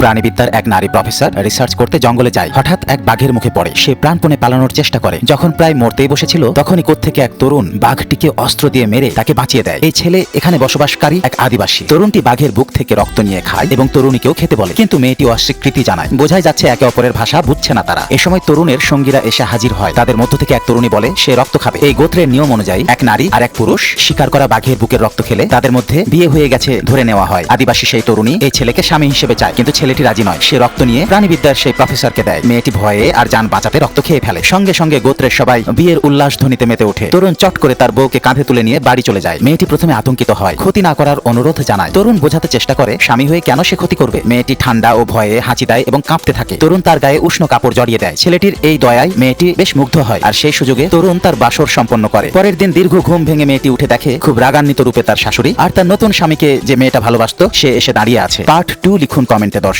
প্রাণীবিদ্যার এক নারী professor research করতে জঙ্গলে যায়। হঠাৎ এক বাঘের মুখে পড়ে। সে প্রাণপণে পালানোর চেষ্টা করে। যখন প্রায় মরতেই বসেছিল, তখনই কোত্থেকে এক তরুণ বাঘটিকে অস্ত্র দিয়ে মেরে তাকে বাঁচিয়ে দেয়। এই ছেলে এখানে বসবাসকারী এক আদিবাসী। তরুণটি বাঘের বুক থেকে রক্ত নিয়ে খায় এবং তরুণীকেও খেতে বলে। কিন্তু মেয়েটি অস্বীকৃতি জানায়। বোঝাই যাচ্ছে একে অপরের ভাষা বুঝছে না তারা। এ সময় তরুণের সঙ্গীরা এসে হাজির হয়। তাদের মধ্য থেকে এক তরুণী বলে, সে রক্ত খাবে। এই গোত্রের নিয়ম অনুযায়ী এক নারী আর এক পুরুষ শিকার করা বাঘের বুকের রক্ত খেলে তাদের মধ্যে বিয়ে হয়ে গেছে ধরে নেওয়া হয়। আদিবাসী সেই তরুণী এই ছেলেকে স্বামী হিসেবে চায়। কিন্তু ছেলেটি রাজি নয়। সে রক্ত নিয়ে প্রাণীবিদ্যার সেই প্রফেসরকে দেয়। মেয়েটি ভয়ে আর যান বাঁচাতে রক্ত খেয়ে ফেলে। সঙ্গে সঙ্গে গোত্রের সবাই বিয়ের উল্লাস ধ্বনিতে মেতে ওঠে। তরুণ চট করে তার বউকে কাঁধে তুলে নিয়ে বাড়ি চলে যায়। মেয়েটি প্রথমে আতঙ্কিত হয়। ক্ষতি না করার অনুরোধ জানায়। তরুণ বোঝাতে চেষ্টা করে, স্বামী হয়ে কেন সে ক্ষতি করবে? মেয়েটি ঠান্ডা ও ভয়ে হাঁচি দেয় এবং কাঁপতে থাকে। তরুণ তার গায়ে উষ্ণ কাপড় জড়িয়ে দেয়। ছেলেটির এই দয়ায় মেয়েটি বেশ মুগ্ধ হয় আর সেই সুযোগে তরুণ তার বাসর সম্পন্ন করে। পরের দিন দীর্ঘ ঘুম ভেঙে মেয়েটি উঠে দেখে খুব রাগান্বিত রূপে তার শাশুড়ি আর তার নতুন স্বামীকে যে মেয়েটা ভালোবাসতো, সে এসে দাঁড়িয়ে আছে। পার্ট টু লিখুন কমেন্টে, দর্শক।